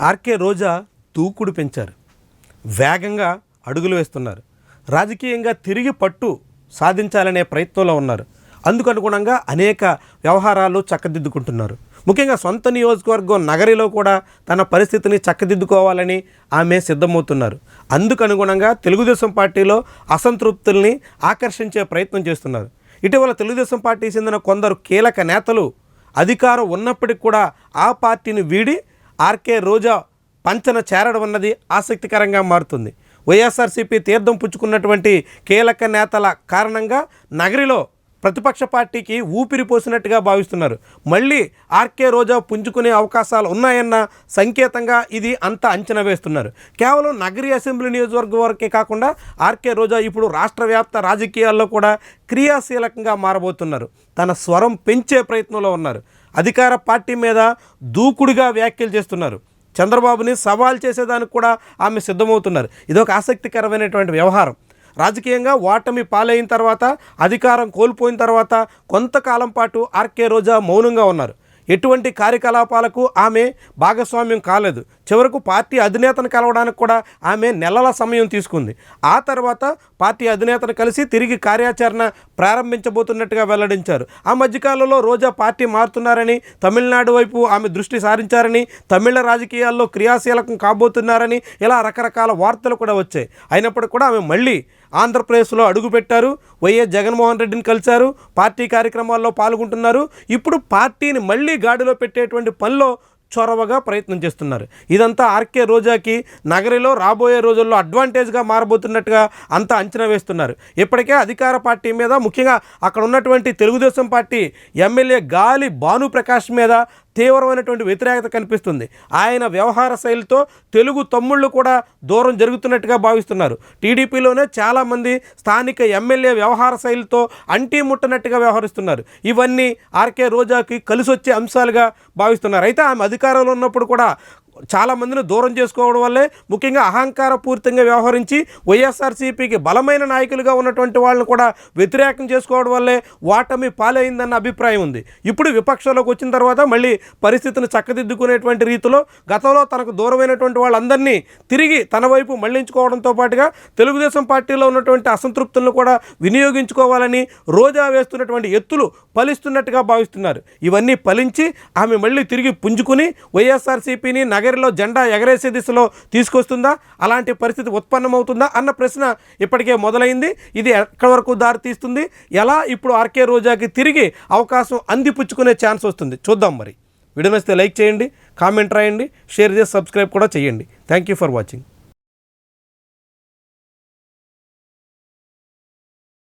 RK రోజా దూకుడు పెంచారు. వేగంగా అడుగులు వేస్తున్నారు. రాజకీయంగా తిరిగి పట్టు సాధించాలనే ప్రయత్నంలో ఉన్నారు. అందుకు అనుగుణంగా అనేక వ్యవహారాలు చక్కదిద్దుకుంటున్నారు. ముఖ్యంగా సొంత నియోజకవర్గం నగరిలో కూడా తన పరిస్థితిని చక్కదిద్దుకోవాలని ఆమె సిద్ధమవుతున్నారు. అందుకు అనుగుణంగా తెలుగుదేశం పార్టీలో అసంతృప్తుల్ని ఆకర్షించే ప్రయత్నం చేస్తున్నారు. ఇటీవల తెలుగుదేశం పార్టీ చెందిన కొందరు కీలక నేతలు అధికారం ఉన్నప్పటికీ కూడా ఆ పార్టీని వీడి ఆర్కే రోజా పంచన చేరడం అన్నది ఆసక్తికరంగా మారుతుంది. వైఎస్ఆర్సీపీ తీర్థం పుచ్చుకున్నటువంటి కీలక నేతల కారణంగా నగరిలో ప్రతిపక్ష పార్టీకి ఊపిరి పోసినట్టుగా భావిస్తున్నారు. మళ్ళీ ఆర్కే రోజా పుంజుకునే అవకాశాలు ఉన్నాయన్న సంకేతంగా ఇది అంత అంచనా వేస్తున్నారు. కేవలం నగరి అసెంబ్లీ నియోజకవర్గం వరకే కాకుండా ఆర్కే రోజా ఇప్పుడు రాష్ట్ర వ్యాప్త రాజకీయాల్లో కూడా క్రియాశీలకంగా మారబోతున్నారు. తన స్వరం పెంచే ప్రయత్నంలో ఉన్నారు. అధికార పార్టీ మీద దూకుడుగా వ్యాఖ్యలు చేస్తున్నారు. చంద్రబాబుని సవాల్ చేసేదానికి కూడా ఆమె సిద్ధమవుతున్నారు. ఇదొక ఆసక్తికరమైనటువంటి వ్యవహారం. రాజకీయంగా ఓటమి పాలైన తర్వాత అధికారం కోల్పోయిన తర్వాత కొంతకాలం పాటు ఆర్కే రోజా మౌనంగా ఉన్నారు. ఎటువంటి కార్యకలాపాలకు ఆమె భాగస్వామ్యం కాలేదు. చివరకు పార్టీ అధినేతను కలవడానికి కూడా ఆమె నెలల సమయం తీసుకుంది. ఆ తర్వాత పార్టీ అధినేతను కలిసి తిరిగి కార్యాచరణ ప్రారంభించబోతున్నట్టుగా వెల్లడించారు. ఆ మధ్యకాలంలో రోజా పార్టీ మారుతున్నారని తమిళనాడు వైపు ఆమె దృష్టి సారించారని తమిళ రాజకీయాల్లో క్రియాశీలకం కాబోతున్నారని ఇలా రకరకాల వార్తలు కూడా వచ్చాయి. అయినప్పటికీ కూడా ఆమె మళ్ళీ ఆంధ్రప్రదేశ్లో అడుగుపెట్టారు. వైఎస్ జగన్మోహన్ రెడ్డిని కలిశారు. పార్టీ కార్యక్రమాల్లో పాల్గొంటున్నారు. ఇప్పుడు పార్టీని మళ్ళీ గాడిలో పెట్టేటువంటి పనిలో చొరవగా ప్రయత్నం చేస్తున్నారు. ఇదంతా ఆర్కే రోజాకి నగరిలో రాబోయే రోజుల్లో అడ్వాంటేజ్గా మారబోతున్నట్టుగా అంతా అంచనా వేస్తున్నారు. ఇప్పటికే అధికార పార్టీ మీద ముఖ్యంగా అక్కడ ఉన్నటువంటి తెలుగుదేశం పార్టీ ఎమ్మెల్యే గాలి భానుప్రకాష్ మీద తీవ్రమైనటువంటి వ్యతిరేకత కనిపిస్తుంది. ఆయన వ్యవహార శైలితో తెలుగు తమ్ముళ్ళు కూడా దూరం జరుగుతున్నట్టుగా భావిస్తున్నారు. టీడీపీలోనే చాలామంది స్థానిక ఎమ్మెల్యే వ్యవహార శైలితో అంటీ ముట్టనట్టుగా వ్యవహరిస్తున్నారు. ఇవన్నీ ఆర్కే రోజాకి కలిసొచ్చే అంశాలుగా భావిస్తున్నారు. అయితే ఆమె అధికారంలో ఉన్నప్పుడు కూడా చాలామందిని దూరం చేసుకోవడం వల్లే ముఖ్యంగా అహంకారపూరితంగా వ్యవహరించి వైఎస్ఆర్సీపీకి బలమైన నాయకులుగా ఉన్నటువంటి వాళ్ళని కూడా వ్యతిరేకం చేసుకోవడం వల్లే ఓటమి పాలైందన్న అభిప్రాయం ఉంది. ఇప్పుడు విపక్షంలోకి వచ్చిన తర్వాత మళ్ళీ పరిస్థితిని చక్కదిద్దుకునేటువంటి రీతిలో గతంలో తనకు దూరమైనటువంటి వాళ్ళందరినీ తిరిగి తన వైపు మళ్ళించుకోవడంతో పాటుగా తెలుగుదేశం పార్టీలో ఉన్నటువంటి అసంతృప్తులను కూడా వినియోగించుకోవాలని రోజా వేస్తున్నటువంటి ఎత్తులు ఫలిస్తున్నట్టుగా భావిస్తున్నారు. ఇవన్నీ ఫలించి ఆమె మళ్ళీ తిరిగి పుంజుకుని వైఎస్ఆర్సీపీని నగ నగరిలో జెండా ఎగరేసే దిశలో తీసుకొస్తుందా? అలాంటి పరిస్థితి ఉత్పన్నమవుతుందా? అన్న ప్రశ్న ఇప్పటికే మొదలైంది. ఇది ఎక్కడి వరకు దారి తీస్తుంది ఎలా ఇప్పుడు ఆర్కే రోజాకి తిరిగి అవకాశం అందిపుచ్చుకునే ఛాన్స్ వస్తుంది? చూద్దాం మరి. వీడియో నచ్చితే లైక్ చేయండి కామెంట్ రాయండి షేర్ చేసి సబ్స్క్రైబ్ కూడా చేయండి. Thank you for watching